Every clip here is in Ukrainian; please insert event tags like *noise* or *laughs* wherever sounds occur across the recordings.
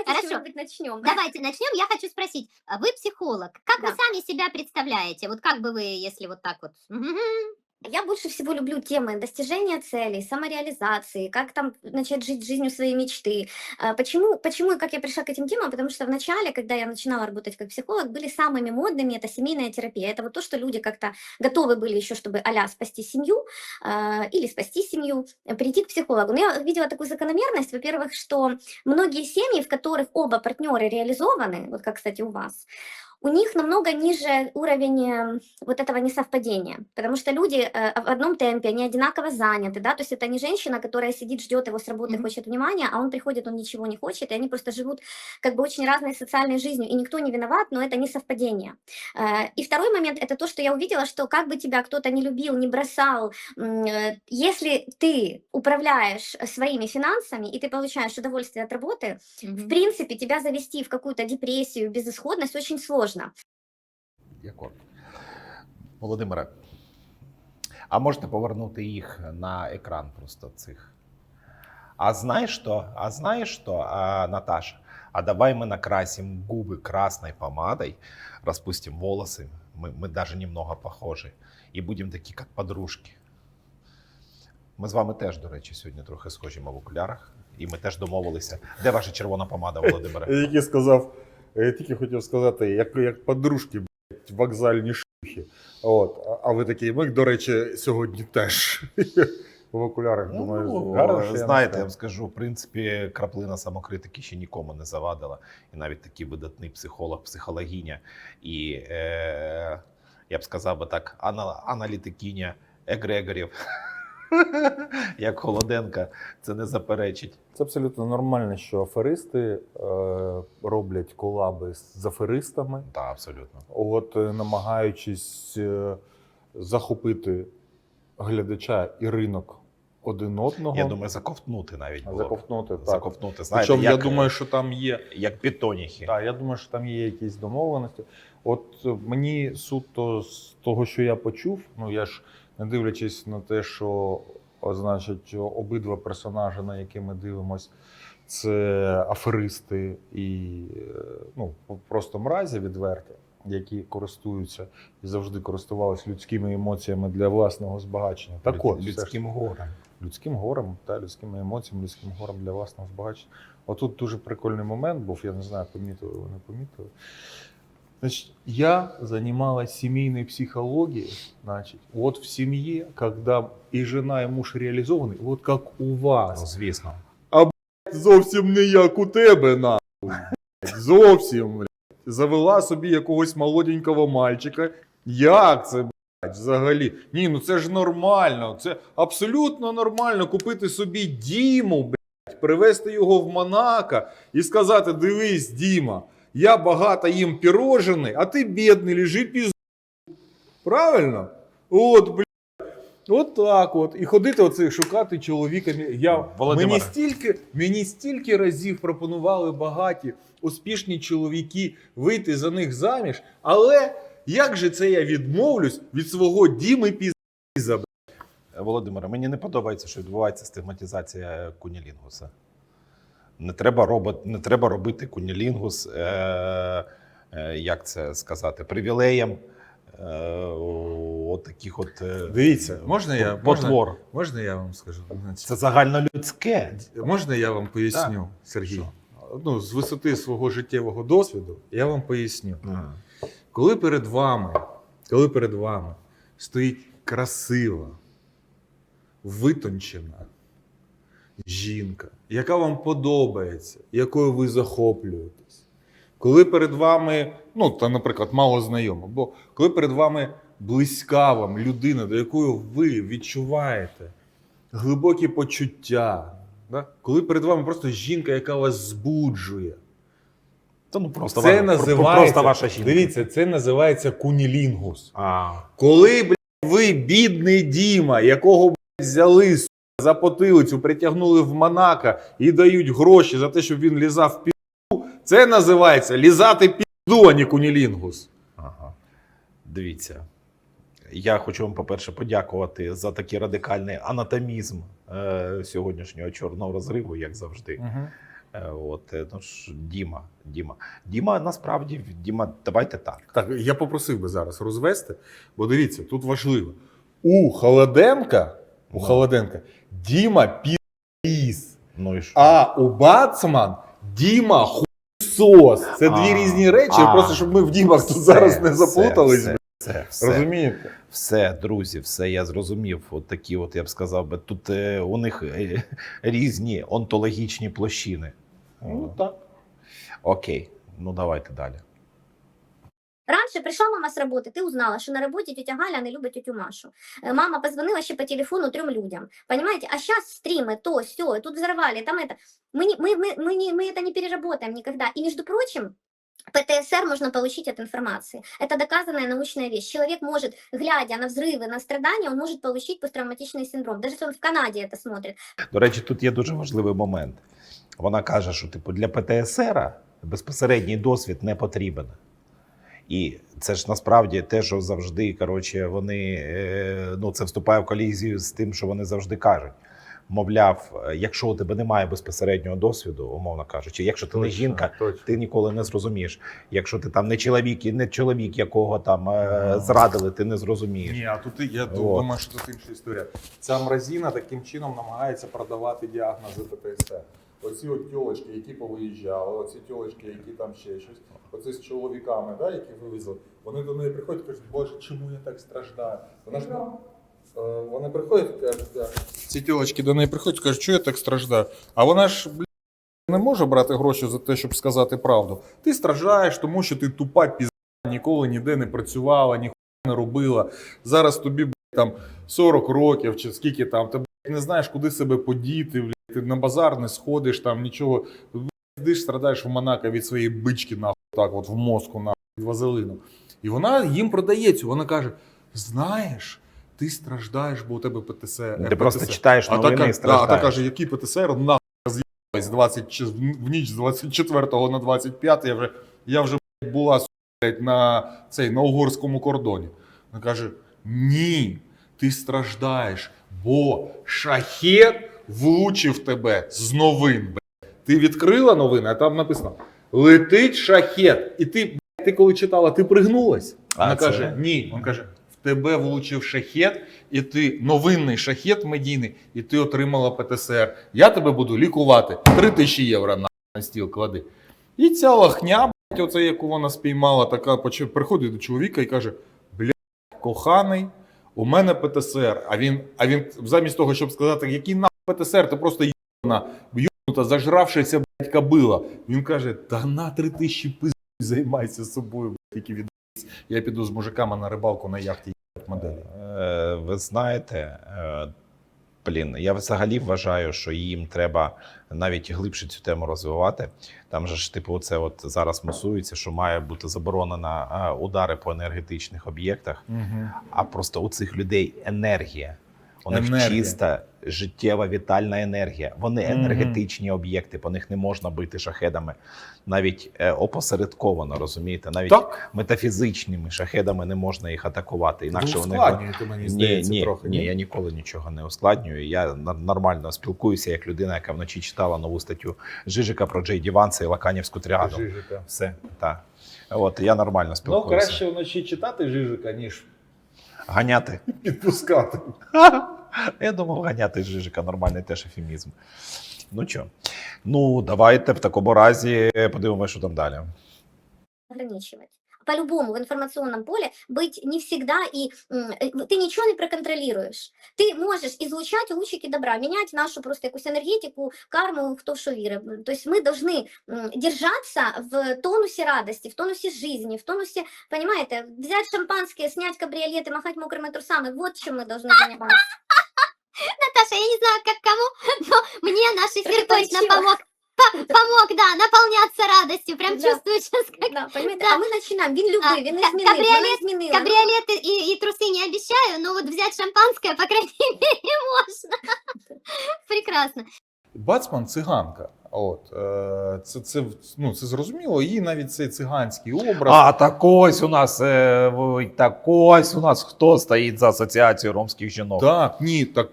Давайте, Хорошо. может быть, начнем. Давайте начнем. Я хочу спросить, а вы психолог. Как Да. вы сами себя представляете? Вот как бы вы, если вот так вот... Я больше всего люблю темы достижения целей, самореализации, как там начать жить жизнью своей мечты. А, Почему, почему и как я пришла к этим темам? Потому что в начале, когда я начинала работать как психолог, были самыми модными это семейная терапия. Это вот то, что люди как-то готовы были еще, чтобы а спасти семью а, или спасти семью, э, прийти к психологу. Но я видела такую закономерность, во-первых, что многие семьи, в которых оба партнеры реализованы, вот как, кстати, у вас, у них намного ниже уровень э, вот этого несовпадения, потому что люди э, в одном темпе, они одинаково заняты, да, то есть это не женщина, которая сидит, ждет его с работы, Мгм. хочет внимания, а он приходит, он ничего не хочет, и они просто живут как бы очень разной социальной жизнью, и никто не виноват, но это несовпадение. Э, И второй момент, это то, что я увидела, что как бы тебя кто-то не любил, не бросал, э, если ты управляешь своими финансами, и ты получаешь удовольствие от работы, в мгм. принципе, тебя завести в какую-то депрессию, безысходность очень сложно. Дякую. Володимире, а можете повернути їх на екран просто цих. А знаешь что? А знаешь что, а, Наташа? А давай мы накрасим губы красной помадой, распустим волосы, мы, мы даже немного похожи, и будем такі, як подружки. Ми з вами теж, до речі, сьогодні трохи схожі ми в окулярах, і ми теж домовилися. Де ваша червона помада, Володимире? Я *laughs* тільки сказав, я тільки хотів сказати, як, як подружки, блядь, вокзальні шухи. От. А, а ви такі, ми, до речі, сьогодні теж *laughs* в окулярах. Думаю, Ну, гарно, знаєте, я вам скажу, в принципі, краплина самокритики ще нікому не завадила. І навіть такий видатний психолог, психологиня і е, я б сказав би так, ана, аналітикиня егрегорів, *laughs* *laughs* як Холоденка, це не заперечить. Це абсолютно нормально, що аферисти е, роблять колаби з аферистами, Так, абсолютно. от, е, намагаючись е, захопити глядача і ринок один одного. Я думаю, заковтнути навіть було. заковтнути. Так. Заковтнути. Знаєте, Причому я думаю, що там є як бітоніхи. Так, я думаю, що там є якісь домовленості. От е, мені суто з того, що я почув, ну я ж не дивлячись на те, що значить, обидва персонажі, на які ми дивимось, це аферисти і е, ну, просто мразі відверті, які користуються і завжди користувалися людськими емоціями для власного збагачення. Так от, людським горем. людським горем та людськими емоціями, людським горем для власного збагачення. Отут дуже прикольний момент був, я не знаю, помітили ви не помітили. Значит, я занималась семейной психологией, значит, вот в семье, когда и жена, и муж реализованы, вот как у Ну, вас. звісно. Зовсім не як у тебе, нахуй. Зовсім, блядь. Завела собі якогось молоденького мальчика. Як це, блядь, взагалі? Ні, ну це ж нормально. Це абсолютно нормально купити собі Діму, блядь, привезти його в Монако і сказати: дивись, Діма, я багато їм пірожений, а ти бідний, лежи пізду. Правильно? От, блядь. От так от. І ходити оце шукати чоловіка. Я, мені, стільки, мені стільки разів пропонували багаті, успішні чоловіки вийти за них заміж. Але як же це я відмовлюсь від свого Діми Піза? Володимире, мені не подобається, що відбувається стигматизація кунілінгуса. Не треба, робот, не треба робити кунілінгус, е, е, як це сказати, привілеєм е, от таких от. е, Дивіться, можна я- Потвор. Можна я вам скажу? Це загальнолюдське. Можна я вам поясню, Сергій? Що? Ну, з висоти свого життєвого досвіду я вам поясню. Ага. Коли перед вами, коли перед вами стоїть красива, витончена жінка, яка вам подобається, якою ви захоплюєтесь, коли перед вами, ну та, наприклад, мало знайома, бо коли перед вами близька вам людина, до якої ви відчуваєте глибокі почуття, да? коли перед вами просто жінка, яка вас збуджує. Та ну просто, Це ва- називається, просто ваша жінка. Дивіться, це називається кунілінгус. А, Коли блядь, ви, бідний Діма, якого блядь, взяли за потилицю, притягнули в Монако і дають гроші за те, щоб він лізав в пізду, це називається лізати пізду, а не кунілінгус. ага. Дивіться. Я хочу вам, по-перше, подякувати за такий радикальний анатомізм е, сьогоднішнього чорного розриву, як завжди. Е, От, е, ну ж, Діма, Діма. Діма, насправді, Діма, давайте так. Так, я попросив би зараз розвести, бо дивіться, тут важливо. У Холоденка, у Ну. Холоденка Діма піс, Ну і що? а у Бацман Діма хуйсос. Це дві А, різні речі, а, просто щоб ми в Дімах тут Все, зараз не все, заплутались. Все, все, все, Розумієте? все, друзі, все я зрозумів. От такі, от я б сказав би, тут е, у них е, різні онтологічні площини. Ну так. Окей, ну давайте далі. Раньше пришла мама с работы, ты узнала, что на работе тетя Галя не любит тетю Машу. Э, Мама позвонила еще по телефону трем людям. Понимаете? А сейчас стримы, то, все, тут взорвали, там это. Мы, не, мы, мы, мы, не, мы это не переработаем никогда. И, между прочим, ПТСР можно получить от информации. Это доказанная научная вещь. Человек может, глядя на взрывы, на страдания, он может получить посттравматичный синдром. Даже если он в Канаде это смотрит. До речі, тут є дуже важливий момент. Вона каже, що типу для ПТСР безпосередній досвід не потрібен. І це ж насправді те, що завжди коротше, вони е, ну, це вступає в колізію з тим, що вони завжди кажуть. Мовляв, е, якщо у тебе немає безпосереднього досвіду, умовно кажучи, якщо ти не жінка, точно. ти ніколи не зрозумієш. Якщо ти там не чоловік, і не чоловік, якого там е, зрадили, ти не зрозумієш. Ні, а тут я От. думаю, що тут інша історія. Ця мразіна таким чином намагається продавати діагнози ПТСР. Оці от тілочки, які повиїжджали, оці тілочки, які там ще щось, оці з чоловіками, да, які вивезли, вони до неї приходять і кажуть, Боже, чому я так страждаю? Вона ж е, вони приходять і кажуть, да. ці тілочки до неї приходять і кажуть, що я так страждаю? А вона ж блін, не може брати гроші за те, щоб сказати правду. Ти страждаєш, тому що ти тупа пізда, ніколи ніде не працювала, ніхуя не робила. Зараз тобі блін, там 40 років чи скільки там, ти блін, не знаєш, куди себе подіти, блін, ти на базар не сходиш, там нічого. Сидиш, страдаєш в Монако від своєї бички, нахуй, так от в мозку, нахуй, від вазелину. І вона їм продається. Вона каже: знаєш, ти страждаєш, бо у тебе ПТСР. Ти просто ПТСР. читаєш А новини така, і да, а та каже, який ПТСР, нахуй роз'їбалась 20, в ніч з 24 на 25, я вже, я вже була на, цей, на угорському кордоні. Вона каже, ні, ти страждаєш, бо шахет влучив тебе з новин. Ти відкрила новини, а там написано: летить шахет. І ти, ти коли читала, ти пригнулась. А, Вона це- каже, ні. Він каже, в тебе влучив шахет, і ти новинний шахет медійний, і ти отримала ПТСР. Я тебе буду лікувати. Три тисячі євро на, на стіл клади. І ця лахня, блядь, оце, яку вона спіймала, така приходить до чоловіка і каже: Бля, коханий, у мене ПТСР. А він, а він замість того, щоб сказати, який на ПТСР, ти просто йобана, йобнута, зажравшися, блядь, кабила. Він каже: та на три тисячі пиз займайся собою, блядь, тільки від я піду з мужиками на рибалку на яхті моделі. Е, Ви знаєте, е, блін, я взагалі вважаю, що їм треба навіть глибше цю тему розвивати. Там же ж, типу, це от зараз мусується, що має бути заборонена е, удари по енергетичних об'єктах, а просто у цих людей енергія. У них Енергія. чиста життєва вітальна енергія. Вони енергетичні об'єкти, по них не можна бити шахедами, навіть е, опосередковано, розумієте? Навіть Так, метафізичними шахедами не можна їх атакувати. Інакше вони мені здається, ні, трохи. ні, я ніколи нічого не ускладнюю. Я нормально спілкуюся як людина, яка вночі читала нову статтю Жижика про Джей Ді Ванса і Лаканівську тріаду. Жижика. Все так. От я нормально Ну, краще вночі читати Жижика, ніж Ганяти. підпускати. *laughs* Я думав, ганяти Жижика нормальний теж ефемізм. Ну що, ну давайте в такому разі подивимося, що там далі. ограничивать. По-любому в информационном поле быть не всегда, и э, ты ничего не проконтролируешь. Ты можешь излучать лучики добра, менять нашу просто якусь энергетику, карму, кто что вірить. То есть мы должны держаться в тонусе радости, в тонусе жизни, в тонусе, понимаете, взять шампанское, снять кабриолеты, махать мокрыми трусами, вот чем мы должны заниматься. *laughs* Наташа, я не знаю, как кому, но мне наш эфир точно помог. По- Помог, да, наполняться радостью. Прям Да. чувствую сейчас, как Да, понимаете? Да. А мы начинаем, він А, любий, він не ка- змінив, вона кабріолет- змінила. кабриолеты и, и трусы не обещаю, но вот взять шампанское, по крайней *laughs* мере, можно. *laughs* Прекрасно. Бацман циганка. От, е, це, це, ну, це зрозуміло, її навіть цей циганський образ. А так ось у нас е, в- так ось у нас хто стоїть за асоціацією ромських жінок. Так, ні, так,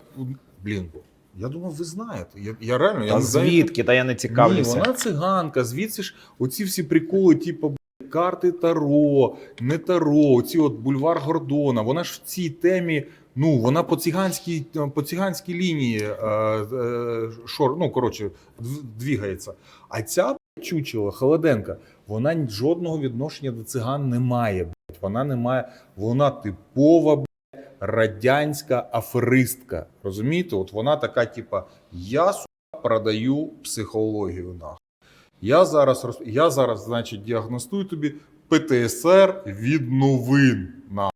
блін, Я думав, ви знаєте. Я, я реально я Та не знаю. звідки? Та я не Ні, цікавлюся. вона циганка, звідси ж оці всі приколи, типу, б**, карти Таро, не Таро, оці от бульвар Гордона. Вона ж в цій темі, ну, вона по циганській, по циганській лінії е, е, шор, ну, коротше, дв- двігається. А ця б**, чучела, Холоденка, вона жодного відношення до циган не має. б**. Вона не має, вона типова б**, радянська аферистка. Розумієте? От вона така, типа, я сука, продаю психологію нахуй. Я зараз роз... я зараз, значить, діагностую тобі ПТСР від новин. нахуй.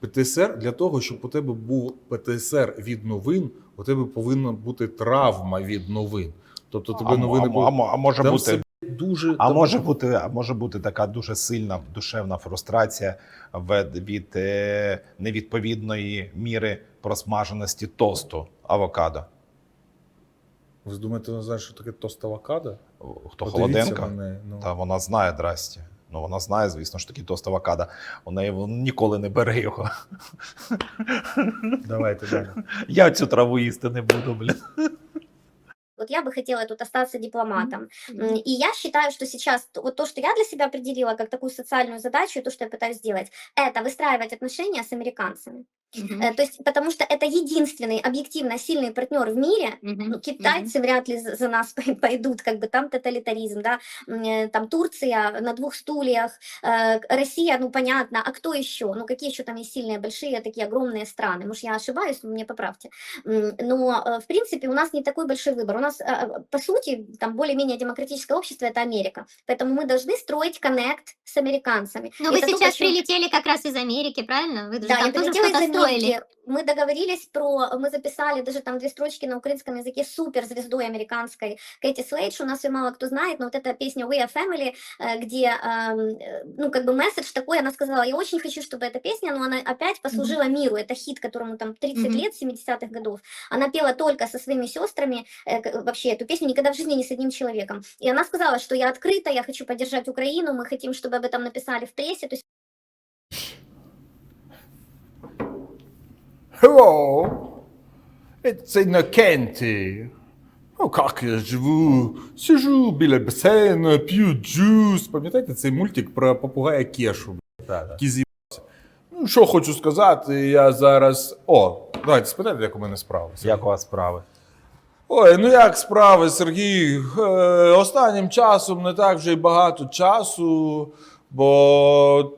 ПТСР для того, щоб у тебе був ПТСР від новин, у тебе повинна бути травма від новин. Тобто тебе а, новини а, були. а, а може Там бути. Дуже А може бути, а може бути така дуже сильна душевна фрустрація від, від е, невідповідної міри просмаженості тосту авокадо. Ви думаєте, вона знає, що таке тост авокадо? Хто Подивіться холоденка? неї, ну. Та вона знає, здрасті. Ну вона знає, звісно ж таки тост авокадо. У неї ніколи не бере його. Давайте далі. Я цю траву їсти не буду, блін. Вот я бы хотела тут остаться дипломатом. М, И я считаю, что сейчас вот то, что я для себя определила как такую социальную задачу, и то, что я пытаюсь сделать, это выстраивать отношения с американцами. Э, То есть, потому что это единственный объективно сильный партнер в мире. Ну, китайцы вряд ли за за нас *laughs* пой- пойдут, как бы там тоталитаризм, да, э, там Турция на двух стульях, э, Россия, ну понятно, а кто еще? Ну какие еще там есть сильные, большие, такие огромные страны? Может, я ошибаюсь, мне поправьте. Но, в принципе, у нас не такой большой выбор. У нас, э, по сути, там более-менее демократическое общество – это Америка. Поэтому мы должны строить коннект с американцами. Ну, И вы это то, сейчас почему- прилетели как раз из Америки, правильно? Вы же да, там я тоже что-то строили. Мы договорились про, мы записали даже там две строчки на украинском языке с суперзвездой американской Кэти Слейдж. У нас ее мало кто знает, но вот эта песня We Are Family, э, где, эм, э, ну, как бы месседж такой, она сказала, я очень хочу, чтобы эта песня, но она опять послужила миру. Это хит, которому там 30 Мгм. лет, 70-х годов. Она пела только со своими сестрами, э, вообще эту песню никогда в жизни ни с одним человеком. И она сказала, что я открыта, я хочу поддержать Украину, мы хотим, чтобы об этом написали в прессе. То есть Hello, it's Innocenty. Ну, як я живу? Сижу біля басейну, п'ю джус. Пам'ятаєте цей мультик про попугая Кешу? який з'їбався? Ну, що хочу сказати, я зараз. О, давайте спитайте, як у мене справи. Як у вас справи? Ой, ну як справи, Сергій? Е, останнім часом не так вже й багато часу, бо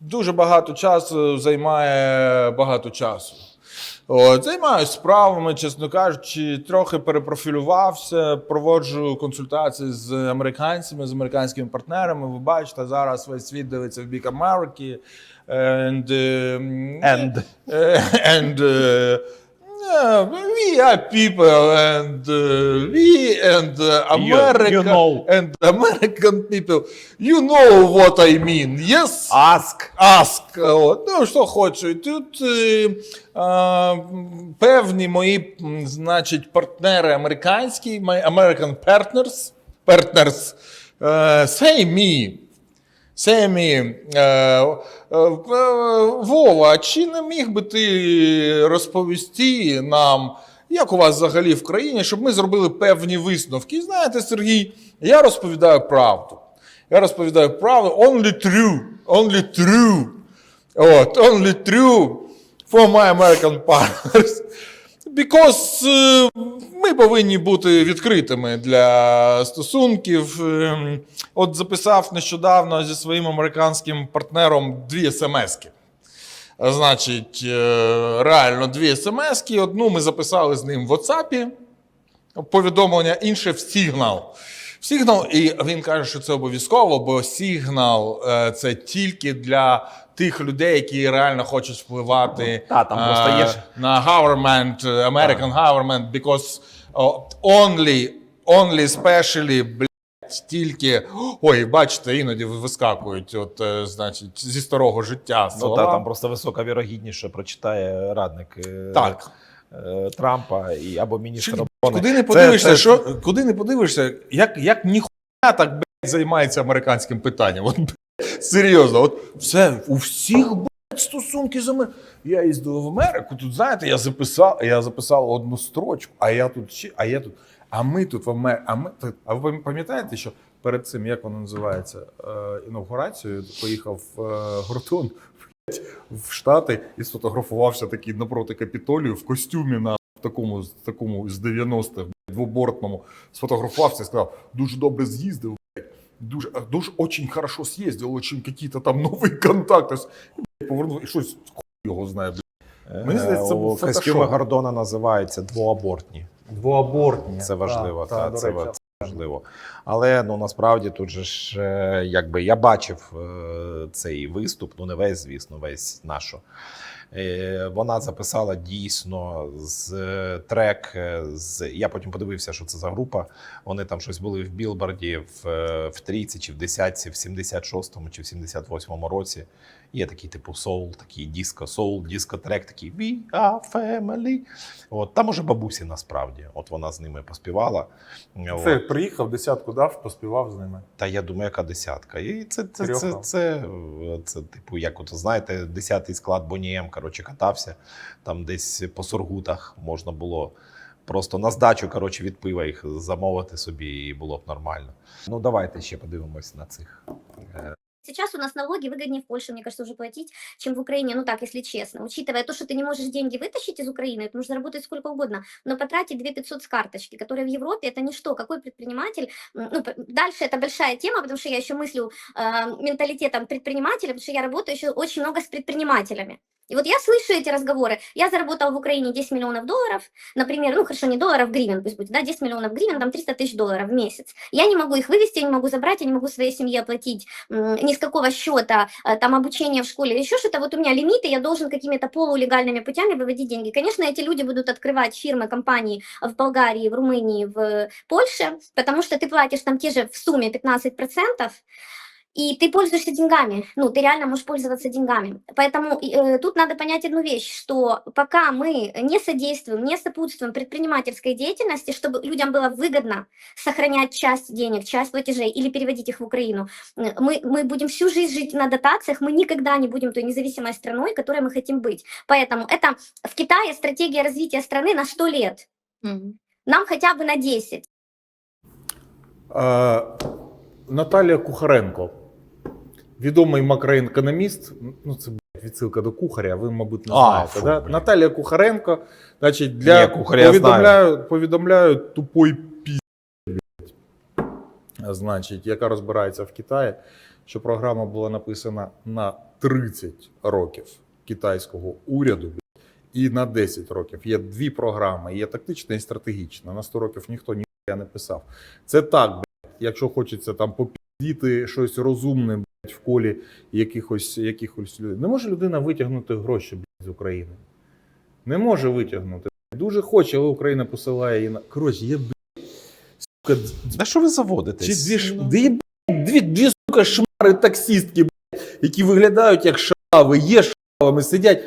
дуже багато часу займає багато часу. От, займаюся справами, чесно кажучи, трохи перепрофілювався, проводжу консультації з американцями, з американськими партнерами. Ви бачите, зараз весь світ дивиться в бік Америки. And, ем, And uh, *laughs* and yeah, we are people, and uh, we and uh, America you know. and American people. You know what I mean? Yes. ask. Ask. От. Ну, що хочу. І Тут е, м, певні мої, м, значить, партнери американські, my American partners, partners е, say me, say me, е, е, е, Вова, чи не міг би ти розповісти нам, як у вас взагалі в країні, щоб ми зробили певні висновки? І знаєте, Сергій, я розповідаю правду. Я розповідаю правду. Only true. Only true. От, only true for my American partners. Because е, ми повинні бути відкритими для стосунків. Ем, От записав нещодавно зі своїм американським партнером дві смски. Значить, е, реально дві смски. Одну ми записали з ним в WhatsApp, повідомлення, інше в Signal. В Signal, і він каже, що це обов'язково, бо Signal е, це тільки для тих людей, які реально хочуть впливати Та, там просто е, є ж- на government, е, American government, because о, only, only specially, блядь, тільки, ой, бачите, іноді вискакують, от, е, значить, зі старого життя Ну слова. та там просто висока вірогідність, що прочитає радник е, Так. е, Трампа і або міністр Чи- оборони. Куди не подивишся, це- що куди не подивишся, як, як ніхуя так блядь, займається американським питанням. От, блядь, серйозно, от все у всіх блядь, стосунки за мене. Я їздив в Америку, тут, знаєте, я записав, я записав одну строчку, а я тут ще, а я тут. А ми тут в Америці. А, ми, тут- а ви пам'ятаєте, що перед цим, як воно називається, е, поїхав е, Гордон в Штати і сфотографувався такий напроти Капітолію в костюмі на такому, такому з 90-х, блядь, двобортному, сфотографувався і сказав, дуже добре з'їздив, дуже, дуже очень хорошо съездил, очень какие-то там *laughs* нові контакти. Блядь, Повернув і щось хуй його знає. Мені здається, це Е, був костюми. Гордона називаються двоабортні. Двоабортні. Це важливо, Та, та, та, це, речі. це важливо. Але ну насправді тут же ж е, якби я бачив е, цей виступ, ну не весь, звісно, весь нашу. Е, Вона записала дійсно з е, трек. е, З я потім подивився, що це за група. Вони там щось були в Білборді в, в трійці чи в десятці, в 76-му чи в 78-му році. Є такий типу соул, такий диско, соул, диско-трек, такий We are family. От там уже бабусі насправді. От вона з ними поспівала. Це От. приїхав, десятку дав, поспівав з ними. Та я думаю, яка десятка. І це, це, це, це, це, це, типу, як от знаєте, десятий склад Бонієм, коротше, катався. Там десь по Сургутах можна було просто на здачу коротше, від пива їх замовити собі, і було б нормально. Ну, давайте ще подивимось на цих. е, Сейчас у нас налоги выгоднее в Польше, мне кажется, уже платить, чем в Украине, ну так, если честно. Учитывая то, что ты не можешь деньги вытащить из Украины, это нужно работать сколько угодно, но потратить 2 500 с карточки, которые в Европе, это ничто. Какой предприниматель, ну, дальше это большая тема, потому что я еще мыслю э, менталитетом предпринимателя, потому что я работаю еще очень много с предпринимателями. И вот я слышу эти разговоры. Я заработал в Украине 10 миллионов долларов, например, ну хорошо, не долларов, гривен пусть будет, да, 10 миллионов гривен, там 300 тысяч долларов в месяц. Я не могу их вывести, я не могу забрать, я не могу своей семье оплатить ни с какого счета, э, там обучение в школе, еще что-то. Вот у меня лимиты, я должен какими-то полулегальными путями выводить деньги. Конечно, эти люди будут открывать фирмы, компании в Болгарии, в Румынии, в Польше, потому что ты платишь там те же в сумме 15%, и ты пользуешься деньгами, ну, ты реально можешь пользоваться деньгами. Поэтому э, тут надо понять одну вещь, что пока мы не содействуем, не сопутствуем предпринимательской деятельности, чтобы людям было выгодно сохранять часть денег, часть платежей или переводить их в Украину, э, мы, мы будем всю жизнь жить на дотациях, мы никогда не будем той независимой страной, которой мы хотим быть. Поэтому это в Китае стратегия развития страны на 100 лет, нам хотя бы на 10. Е, Наталія Кухаренко, відомий макроекономіст. Ну, це відсилка до кухаря, ви, мабуть, не А, знаєте. фу, да? Наталія Кухаренко, значить, для Ні, кухаря повідомляю, повідомляю тупой пі. Значить, яка розбирається в Китаї, що програма була написана на 30 років китайського уряду і на 10 років. Є дві програми: є тактична і стратегічна. На 100 років ніхто ніхуя не писав. Це так, якщо хочеться там попіздіти щось розумне в колі якихось, якихось людей. Не може людина витягнути гроші блядь, з України. Не може витягнути. Дуже хоче, але Україна посилає її на. Коротше, є блядь, сука, На що ви заводитесь? чи дві, ш- Ну, дві, блядь, дві, дві сука, шмари таксістки, блядь, які виглядають як шави, є шавами, сидять.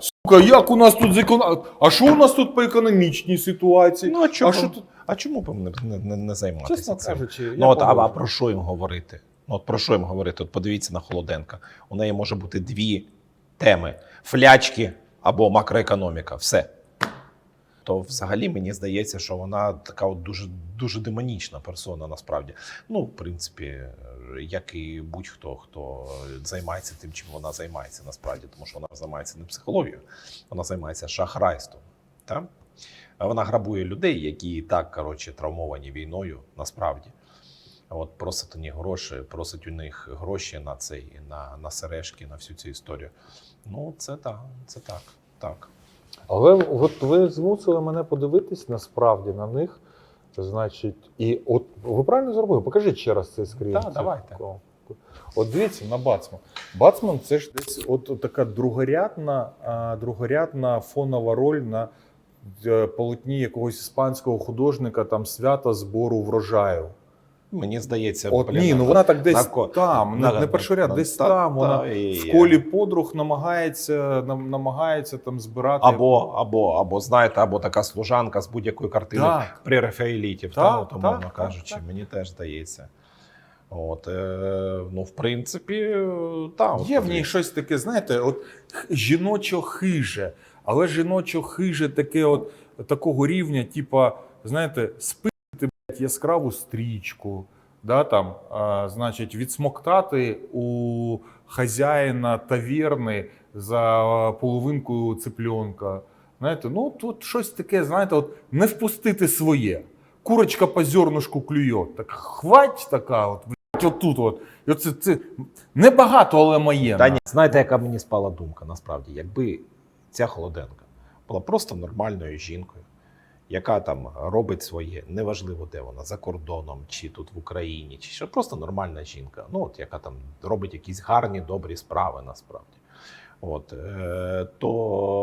Сука, як у нас тут з економ... А що у нас тут по економічній ситуації? Ну, а чому, А що тут? а чому б не, не, не, не займатися Чесно цим? кажучи, я Ну, от, а, а про що їм говорити? Ну, от про що їм говорити? От подивіться на Холоденка. У неї може бути дві теми: флячки або макроекономіка. Все. То взагалі мені здається, що вона така от дуже, дуже демонічна персона насправді. Ну, в принципі, як і будь-хто, хто займається тим, чим вона займається насправді, тому що вона займається не психологією, вона займається шахрайством. Так? А Вона грабує людей, які і так коротше, травмовані війною насправді. От просить у них гроші, просить у них гроші на цей, на, на сережки, на всю цю історію. Ну, це так, це так. так. Але от ви змусили мене подивитись насправді на них. Значить, і от ви правильно зробили? Покажіть ще раз цей скрін. Так, давайте. От дивіться на Бацман. Бацман це ж десь от, от така другорядна, а, другорядна фонова роль на е, полотні якогось іспанського художника, там свята збору врожаю. Мені здається, От ні, ну вона так десь на там, на- не, не перший ряд, на- десь та- там. та, Вона і- в колі подруг намагається, нам, намагається там збирати. або, або, або, знаєте, або така служанка з будь-якої картини так. при Рафаелітів, Так, та, от, умовно так, кажучи, так, мені теж здається. От, е, ну, в принципі, так. Є в ній щось таке, знаєте, от х- жіночо-хиже, але жіночо-хиже таке от такого рівня, типа, знаєте, блядь, яскраву стрічку, да, там, а, значить, відсмоктати у хазяїна таверни за половинку цыпленка. Знаєте, ну тут щось таке, знаєте, от не впустити своє. Курочка по зернышку клює. Так хвать така, от, блядь, отут от. І оце, це небагато, але моє. Та ні, знаєте, яка мені спала думка насправді, якби ця холоденка була просто нормальною жінкою, яка там робить своє, неважливо де вона, за кордоном, чи тут в Україні, чи що, просто нормальна жінка, ну от яка там робить якісь гарні, добрі справи насправді. От, е, то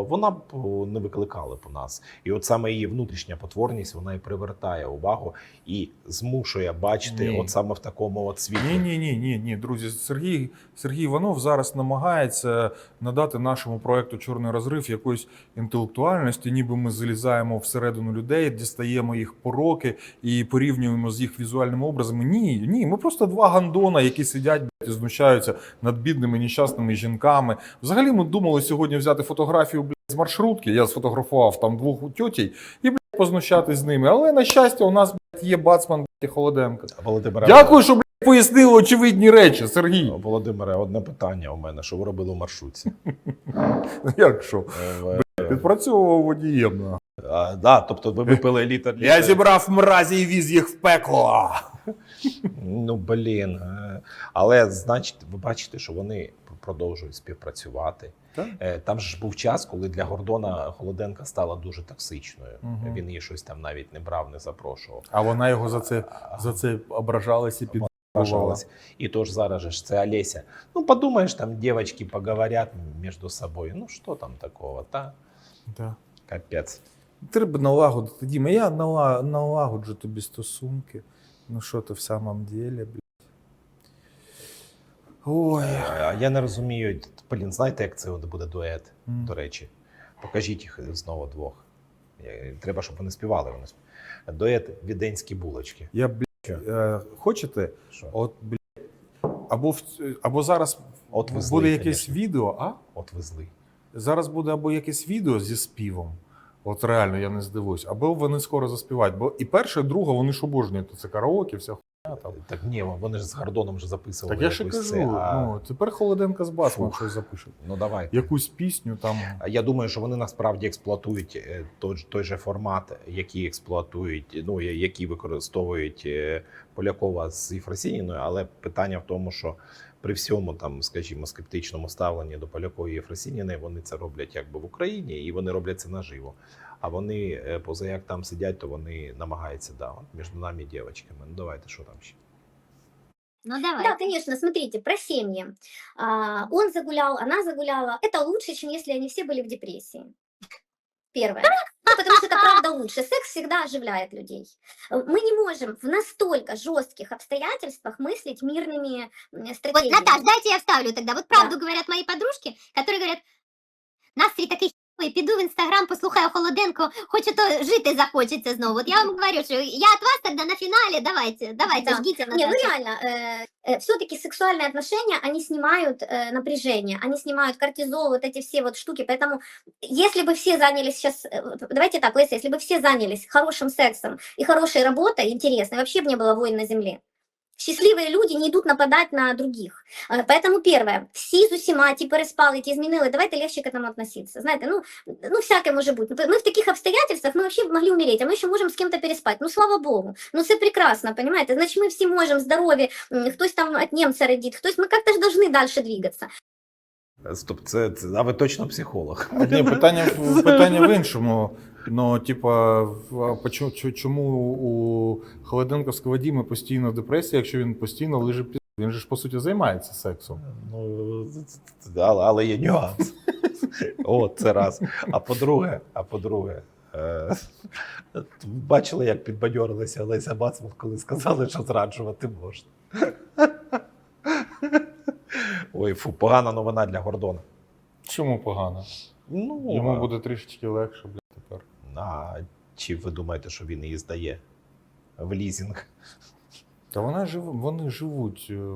вона б не викликала б у нас. І от саме її внутрішня потворність вона і привертає увагу і змушує бачити, Ні. от саме в такому от світлі. Ні, ні, ні, ні, ні, друзі. Сергій Сергій Іванов зараз намагається надати нашому проекту Чорний розрив якоїсь інтелектуальності, ніби ми залізаємо всередину людей, дістаємо їх пороки і порівнюємо з їх візуальними образами. Ні, ні, ми просто два гандона, які сидять знущаються над бідними нещасними жінками. Взагалі, ми думали сьогодні взяти фотографію блядь, з маршрутки. Я сфотографував там двох тьотій і блядь, познущатись з ними. Але на щастя, у нас блядь, є бацман блядь, Холоденко. Володимире, Дякую, що блядь, пояснили очевидні речі, Сергій. Володимире, одне питання у мене, що ви робили у маршрутці? Як що? Е, е, Підпрацьовував водієм. на. а, да, тобто ви випили літр. Я літр- зібрав мразі і віз їх в пекло. Ну блін. е, Але значить, ви бачите, що вони продовжують співпрацювати. Так. Е, Там ж був час, коли для Гордона Холоденка стала дуже токсичною. Мгм. Він її щось там навіть не брав, не запрошував. А вона його за це, за це ображалася і підбувала. Пожалуйста. И тоже зараз же це Олеся. Ну, подумаешь, там девочки поговорят между собой. Ну, что там такого, та? Да. Капець. Треба налагодити. Діма, я нала- налагоджу тобі стосунки. Ну що ти в самом деле, блядь. Ой. Я не розумію, блін, знаєте, як це буде дует, М. до речі. Покажіть їх знову двох. Е, Треба, щоб вони співали. Вони сп- Дует віденські булочки. Я, блядь, е, хочете? Що? От, блядь, або, в, або зараз От ви злий, буде якесь конечно. відео, а? От ви злий. Зараз буде або якесь відео зі співом. От реально, я не здивуюсь. Або вони скоро заспівають. Бо і перше, і друге, вони ж обожнюють. Це караоке, вся там. Так ні, вони ж з Гордоном вже записували. Так я ще кажу, це, а... ну тепер Холоденка з Басмом щось запише. ну давай. Якусь пісню там. Я думаю, що вони насправді експлуатують е, той, той же формат, який експлуатують, ну який використовують е, Полякова з Єфросініною, але питання в тому, що при всьому там, скажімо, скептичному ставленні до Полякової і Єфросініної, вони це роблять якби в Україні, і вони роблять це наживо. А вони, е, поза як там сидять, то вони намагаються да, між нами дівчатками. Ну давайте, що там ще. Ну давай. Да, конечно, смотрите, про семьи. А, он загулял, она загуляла. Это лучше, чем если они все были в депрессии. Первое. Ну, потому что это *laughs* правда лучше. Секс всегда оживляет людей. Э, Мы не можем в настолько жестких обстоятельствах мыслить мирными м, Вот, стратегиями. Наташ, дайте я вставлю тогда. Вот правду говорят мои подружки, которые говорят, настрій такий хіровий, піду в інстаграм, послухаю Холоденко, хочу то жити захочеться знову. От я вам говорю, що я от вас тогда на фіналі, давайте, давайте, Да. ждите, Не, ну Наташа. реально, все-таки сексуальные отношения, они снимают э, напряжение, они снимают кортизол, вот эти все вот штуки. Поэтому, если бы все занялись сейчас, э, давайте так, Леся, если бы все занялись хорошим сексом и хорошей работой, интересной, вообще бы не было войн на земле. Счастливые люди не идут нападать на других. Э, Поэтому первое, всі з усіма, ті переспали, ті змінили, давайте легче к этому относиться. Знаете, ну, ну всяке може бути. Мы в таких обстоятельствах, мы вообще могли умереть, а мы еще можем с кем-то переспать. Ну, слава богу. Ну, це прекрасно, понимаете? Значит, мы все можем, здорові, м, хтось там от немца родит, хтось, мы как-то же должны дальше двигаться. Стоп, це, це а ви точно психолог. Ні, питання, в- питання в іншому. Ну, типа, чу- чому у Холоденковського Діми постійно депресія, якщо він постійно лиже пі... Він же ж по суті займається сексом. Ну, але, але є нюанс. *laughs* О, це раз. А по-друге, а по-друге, е, бачили, як підбадьорилася Олеся Бацман, коли сказали, що зраджувати можна. *laughs* Ой, фу, погана новина для Гордона. Чому погано? Ну, Йому буде трішечки легше. А чи ви думаєте, що він її здає в лізінг? Та вони, жив, вони живуть, е,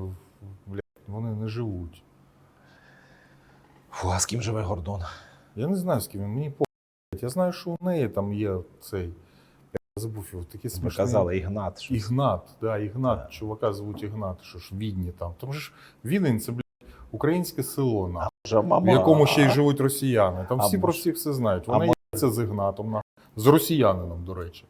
блядь, вони не живуть. Фу, а з ким живе Гордон? Я не знаю, з ким він, мені по. Я знаю, що у неї там є цей. Я забув його, такий смішний. казали Ігнат. щось. Ігнат, да, Ігнат, Так. чувака звуть Ігнат, що ж Відні там. Тому ж Відень це, блядь, українське село, на, в якому ще й живуть росіяни. Там А всі про всіх все знають. а Вона є з Ігнатом, на, з росіянином, до речі.